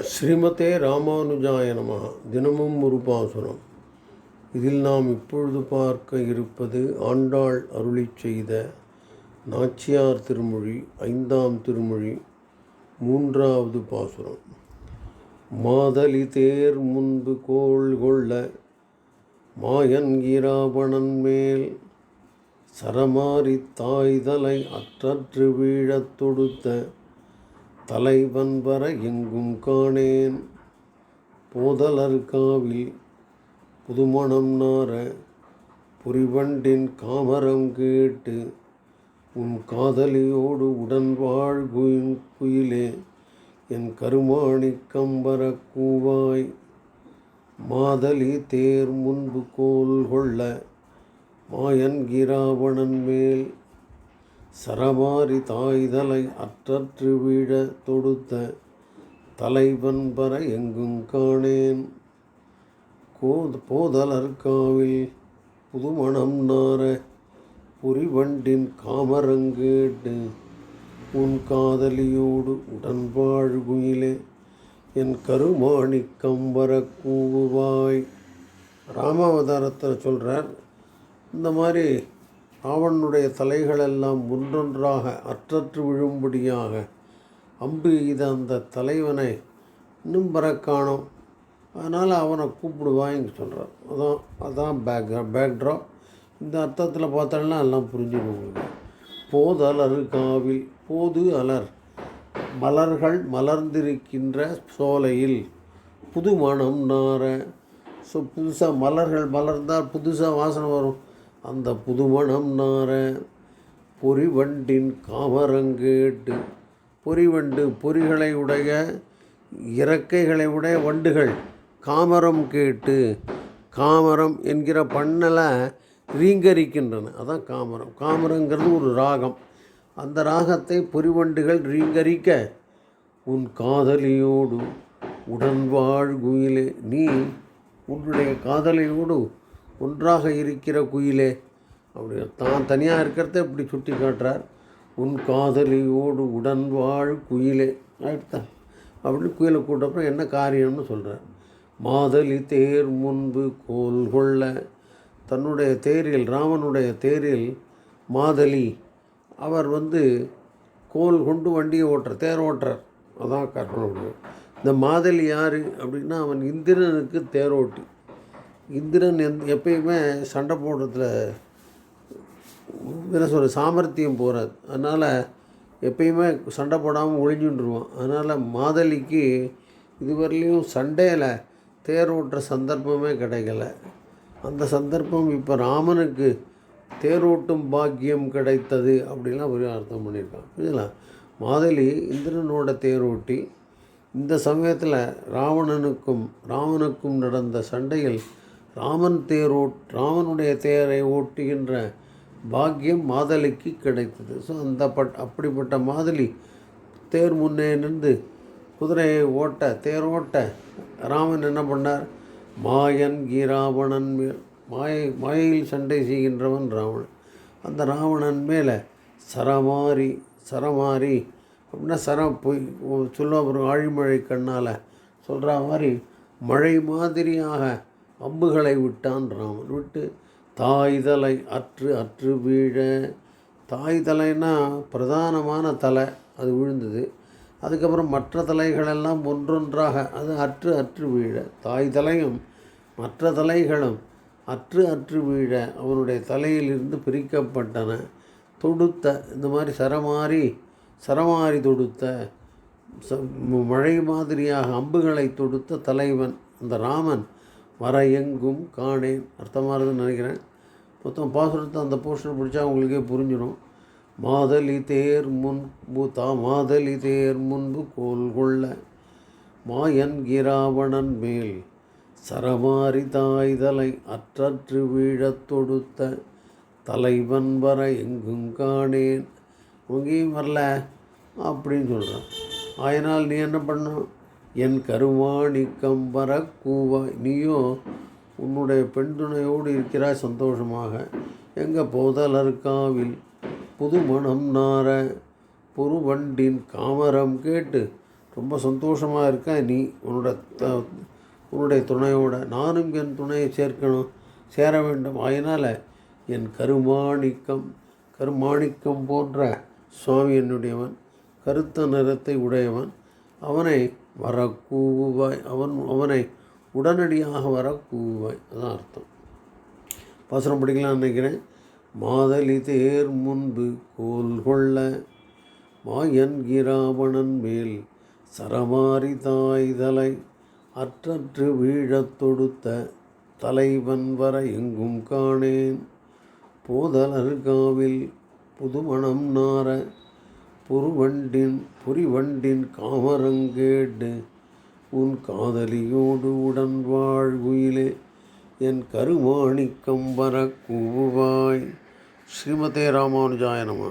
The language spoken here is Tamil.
ஸ்ரீமதே ராமானுஜாய நமः தினமும் ஒரு பாசுரம். இதில் நாம் இப்பொழுது பார்க்க இருப்பது ஆண்டாள் அருளிச் செய்த நாச்சியார் திருமொழி ஐந்தாம் திருமொழி மூன்றாவது பாசுரம். மாதலி தேர் முன்பு கோள் கொள்ள மாயன் கீராபணன் மேல் சரமாரி தாய்தலை அற்றற்று வீழத் தொடுத்த தலைவன் வர எங்கும் காணேன். போதலர்காவில் புதுமணம் நார புரிவண்டின் காமரம் கேட்டு உன் காதலியோடு உடன் வாழ்குயின் குயிலே என் கருமாணி கம்பர கூவாய். மாதலி தேர் முன்பு கோல் கொள்ள மாயன் கிராவணன் மேல் சரமாரி தாய்தலை அற்றற்று வீழ தொடுத்த தலைவன் பர எங்கும் காணேன். கோத போதலர்காவில் புதுமணம் நார புரிவண்டின் காமரங்கேட்டு உன் காதலியோடு உடன் வாழ்குயிலே என் கருமாணி கம்பர கூவுவாய். ராமாவதாரத்தில் சொல்கிறார் இந்த மாதிரி ராவணனுடைய தலைகளெல்லாம் ஒன்றொன்றாக அற்றற்று விழும்படியாக அம்பு எய்த அந்த தலைவனை இன்னும் பெற காணோம் அதனால் அவனை கூப்பிடுவாங்க சொல்கிறார் அதான் அதான் பேக் பேக்ட்ராப் இந்த அர்த்தத்தில் பார்த்தோம்னா எல்லாம் புரிஞ்சுடும் உங்களுக்கு. அலர் காவில் போது அலர். மலர்கள் மலர்ந்திருக்கின்ற சோலையில் புது மணம் நார ஸோ புதுசாக மலர்கள் மலர்ந்தால் புதுசாக வாசனை வரும். அந்த புதுமணம் நார பொறிவண்டின் காமரங்கேட்டு பொறிவண்டு பொறிகளை உடைய இறக்கைகளை உடைய வண்டுகள் காமரம் கேட்டு காமரம் என்கிற பண்ணலை ரீங்கரிக்கின்றன. அதான் காமரம். காமரங்கிறது ஒரு ராகம். அந்த ராகத்தை பொறிவண்டுகள் ரீங்கரிக்க உன் காதலியோடு உடன் வாழ் குயிலே நீ உன்னுடைய காதலையோடு ஒன்றாக இருக்கிற குயிலே. அப்படி தான் தனியாக இருக்கிறத இப்படி சுட்டி காட்டுறார். உன் காதலியோடு உடன் வாழ் குயிலே. ஆயிடுதான். அப்படின்னு குயிலை கூட்டப்புறம் என்ன காரியம்னு சொல்கிறார் மாதலி தேர் முன்பு கோல் கொள்ள. தன்னுடைய தேரில் ராமனுடைய தேரில் மாதலி அவர் வந்து கோல் கொண்டு வண்டியை ஓட்டுற தேர் ஓட்டுறார். அதான் கற்பனை இந்த மாதலி யார் அப்படின்னா அவன் இந்திரனுக்கு தேரோட்டி. இந்திரன் எந் எப்பயுமே சண்டை போடுறதுல என்ன சொல்கிற சாமர்த்தியம் போகிறாது அதனால் எப்பயுமே சண்டை போடாமல் ஒழிஞ்சுட்டுருவான் அதனால் மாதளிக்கு இதுவரையிலையும் சண்டையில் தேர் ஓட்டுற சந்தர்ப்பமே கிடைக்கல. அந்த சந்தர்ப்பம் இப்போ ராமனுக்கு தேரோட்டும் பாக்கியம் கிடைத்தது அப்படிலாம் ஒரு அர்த்தம் பண்ணியிருக்கான். புரியுதுங்களா? மாதளி இந்திரனோட தேரோட்டி இந்த சமயத்தில் ராவணனுக்கும் ராமனுக்கும் நடந்த சண்டையில் ராமன் தேரோட் ராமனுடைய தேரை ஓட்டுகின்ற பாக்கியம் மாதலிக்கு கிடைத்தது. ஸோ அந்த பட் அப்படிப்பட்ட மாதலி தேர் முன்னே நின்று குதிரையை ஓட்ட தேரோட்ட ராமன் என்ன பண்ணார்? மாயன் கீராவணன் மேல் மாயை மாயையில் சண்டை செய்கின்றவன் ராவணன். அந்த ராவணன் மேலே சரமாரி சரமாரி அப்படின்னா சரம் போய் சொல்லுவா ஒரு ஆழிமழை கண்ணால் சொல்கிற மாதிரி மழை மாதிரியாக அம்புகளை விட்டான் ராமன். விட்டு தாய் தலை அற்று அற்று வீழ. தாய் தலைன்னா பிரதானமான தலை அது விழுந்தது. அதுக்கப்புறம் மற்ற தலைகளெல்லாம் ஒன்றொன்றாக அது அற்று அற்று வீழ. தாய் தலையும் மற்ற தலைகளும் அற்று அற்று வீழ அவனுடைய தலையிலிருந்து பிரிக்கப்பட்டன. தொடுத்த இந்த மாதிரி சரமாரி சரமாரி தொடுத்த ச மழை மாதிரியாக அம்புகளை தொடுத்த தலைவன் அந்த ராமன். வர எங்கும் காணேன் அர்த்தமாகுதுன்னு நினைக்கிறேன். மொத்தம் பாசுரத்தை அந்த போஸ்டர் பிடிச்சா உங்களுக்கே புரிஞ்சிடும். மாதலி தேர் முன்பு தா மாதலி தேர் முன்பு கோல் கொள்ள. மாயன் கிராவணன் மேல் சரமாரி தாய்தலை அற்றற்று வீழத் தொடுத்த தலைவன் வர எங்கும் காணேன். உங்கேயும் வரல அப்படின்னு சொல்கிறான் ஆயினால் நீ என்ன பண்ணும் என் கருவாணி கம்பர கூவாய் நீயும் உன்னுடைய பெண் துணையோடு இருக்கிறாய் சந்தோஷமாக. எங்கள் போதலர்காவில் புது மணம் நார புருவண்டின் காமரம் கேட்டு ரொம்ப சந்தோஷமாக இருக்க நீ உன்னோட த உன்னுடைய துணையோட. நானும் என் துணையை சேர்க்கணும் சேர வேண்டும். அதனால் என் கருமாணிக்கம் கருமாணிக்கம் போன்ற சுவாமி என்னுடையவன் கருத்த நிறத்தை உடையவன் அவனை வரக்கூவாய். அவன் அவனை உடனடியாக வரக்கூவாய். அதான் அர்த்தம். பாசனம் படிக்கலாம்னு நினைக்கிறேன். மாதலி தேர் முன்பு கோல் கொள்ள மாயன் கிராவணன் மேல் சரமாரி தாய்தலை அற்றற்று வீழத் தொடுத்த தலைவன் வர எங்கும் காணேன். போதலர்காவில் புதுமணம் நார புருவண்டின் புரிவண்டின் காமரங்கேடு உன் காதலியோடு உடன் வாழ்வுயிலே என் கருமாணிக்கம் வர கூவாய் ஸ்ரீமதே ராமானுஜாயனமா